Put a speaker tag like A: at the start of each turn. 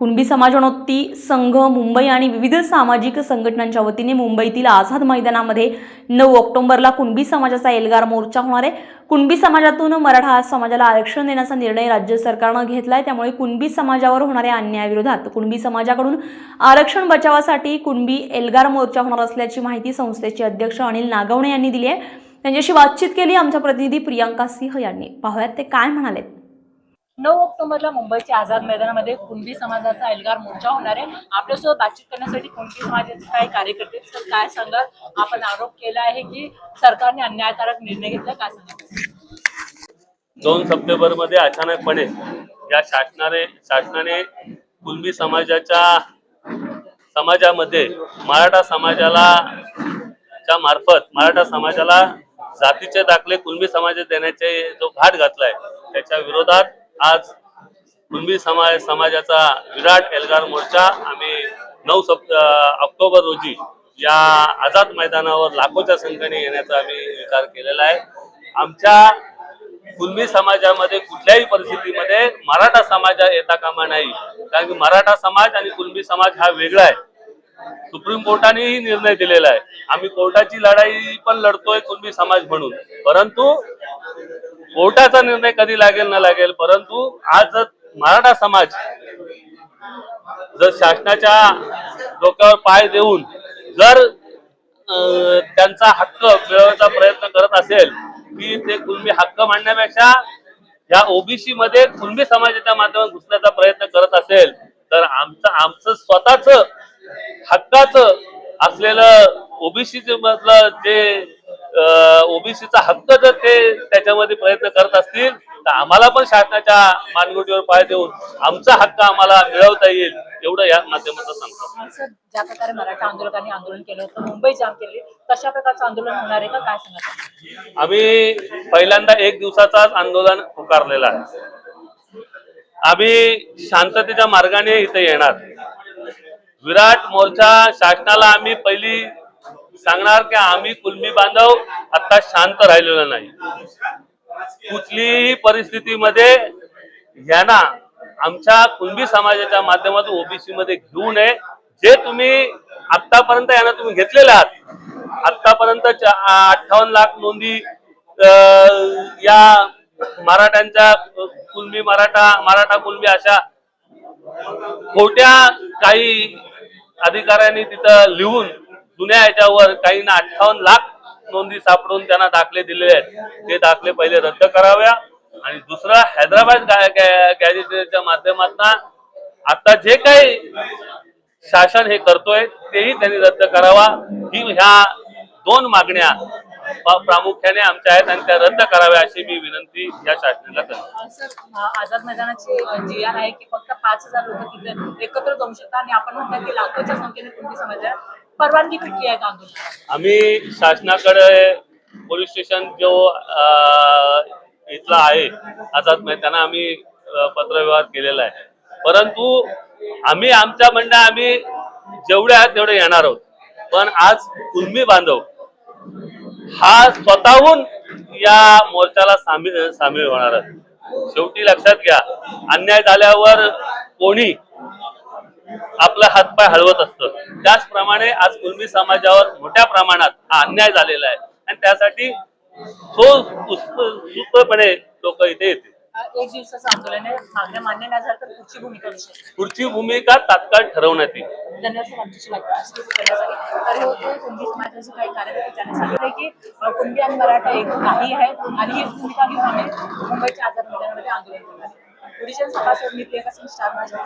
A: कुणबी समाजोन्नती संघ मुंबई आणि विविध सामाजिक संघटनांच्या वतीने मुंबईतील आझाद मैदानामध्ये नऊ ऑक्टोबरला कुणबी समाजाचा एल्गार मोर्चा होणार आहे. कुणबी समाजातून मराठा समाजाला आरक्षण देण्याचा निर्णय राज्य सरकारनं घेतलाय. त्यामुळे कुणबी समाजावर होणाऱ्या अन्यायाविरोधात कुणबी समाजाकडून आरक्षण बचावासाठी कुणबी एल्गार मोर्चा होणार असल्याची माहिती संस्थेचे अध्यक्ष अनिल नागवणे यांनी दिली आहे. त्यांच्याशी बातचीत केली आमच्या प्रतिनिधी प्रियांका सिंह यांनी. पाहूयात ते काय म्हणाले
B: नऊ ऑक्टोबरला मुंबईच्या आझाद मैदानामध्ये कुणबी समाजाचा एल्गार मोर्चा होणार आहे. आपल्यासोबत बातचीत करण्यासाठी कुणबी समाजाचे काही कार्यकर्ते आहेत. तर काय सांगाल? आपण आरोप केला आहे की सरकारने अन्यायकारक निर्णय घेतला. काय सांगाल?
C: दोन सप्टेंबरमध्ये अचानकपणे या शासनाने शासनाने कुणबी समाजाच्या समाजामध्ये मराठा समाजाला च्या मार्फत मराठा समाजाला जातीचे दाखले कुणबी समाजात देण्याचे जो घाट घातलाय त्याच्या विरोधात आज कुणबी समाज समाजाचा विराट एल्गार मोर्चा आम्ही नऊ सप्त ऑक्टोबर रोजी या आझाद मैदानावर लाखोच्या संख्येने येण्याचा आम्ही विचार केलेला आहे. आमच्या कुणबी समाजामध्ये कुठल्याही परिस्थितीमध्ये मराठा समाज येता कामा नाही. कारण की मराठा समाज आणि कुणबी समाज हा वेगळा आहे. सुप्रीम कोर्टानेही निर्णय दिलेला आहे. आम्ही कोर्टाची लढाई पण लढतोय कुणबी समाज म्हणून. परंतु कोर्टाचा निर्णय कधी लागेल न लागेल परंतु आज जर मराठा समाज जर शासनाच्या डोक्यावर पाय देऊन जर त्यांचा हक्क मिळवण्याचा प्रयत्न करत असेल की ते कुणबी हक्क मांडण्यापेक्षा या ओबीसी मध्ये कुणबी समाजाच्या माध्यमातून घुसण्याचा प्रयत्न करत असेल तर आमचं आमचं स्वतःच हक्काचं असलेलं ओबीसी मधलं जे ओबीसीचा हक्क जर ते त्याच्यामध्ये प्रयत्न करत असतील तर आम्हाला पण शासनाच्या मानगुटीवर पाय देऊन आमचा हक्क आम्हाला मिळवता येईल एवढं या माध्यमातून सांगतो.
B: ज्या प्रकारे मराठा आंदोलकांनी आंदोलन केलं होतं मुंबई जाम केली तशा प्रकारचं आंदोलन होणार आहे का? काय सांगाल?
C: आम्ही पहिल्यांदा एक दिवसाचाच आंदोलन पुकारलेलं आहे. आम्ही शांततेच्या मार्गाने इथे येणार. विराट मोर्चा शासनाला आम्ही पहिली सांगणार की आम्ही कुलमी बांधव आता शांत राहिलेलो नाही. कुठलीही परिस्थितीमध्ये यांना आमच्या कुणबी समाजाच्या माध्यमातून ओबीसी मध्ये घेऊ नये. जे तुम्ही आतापर्यंत यांना तुम्ही घेतलेले आहात आतापर्यंत अठ्ठावन्न लाख नोंदी अं, या मराठ्यांच्या कुलमी मराठा मराठा कुलमी अशा खोट्या काही अधिकाऱ्यांनी तिथं लिहून जुन्या याच्यावर काहींना अठ्ठावन्न लाख नोंदी सापडून त्यांना दाखले दिलेले आहेत. ते दाखले पहिले रद्द कराव्या. आणि दुसरा हैदराबाद गा- गॅजेटच्या माध्यमातून आता जे काही शासन हे करतोय तेही त्यांनी रद्द करावा. ही ह्या दोन मागण्या प्रामुख्याने आमच्या आहेत आणि त्या रद्द कराव्या अशी मी विनंती या शासनाला करतो.
B: आझाद मैदानाची जी आर आहे की फक्त पाच हजार लोक तिथे एकत्र जाऊ शकतात आणि आपण म्हणतात की लाखोच्या संख्येने तुम्ही समजा परवानगी भेटली आहे का आंदोलन
C: आम्ही शासनाकडे पोलीस स्टेशन जो इथला आहे आझाद मैदान आम्ही पत्रव्यवहार केलेला आहे. परंतु आम्ही आमच्या म्हणणं आम्ही जेवढे आहेत तेवढे येणार आहोत. पण आज कुणबी बांधव हा स्वतःहून या मोर्चाला सामील सामील होणार आहे. शेवटी लक्षात घ्या अन्याय झाल्यावर कोणी आपला हातपाय हलवत असतं. त्याचप्रमाणे आज कुणबी समाजावर मोठ्या प्रमाणात हा अन्याय झालेला आहे. आणि त्यासाठी तो उत्स्फूर्तपणे लोक इथे
B: एक दिवसाचं आंदोलन आहे. मागण्या मान्य नाही झालं तर पुढची भूमिका?
C: पुढची तात्काळ ठरवण्यात येईल.
B: आणि मराठा एक काही आहेत आणि हीच भूमिका घेऊन आम्ही मुंबईच्या आझाद मैदानामध्ये आंदोलन करणार आहे. सभा स्टार माझ्या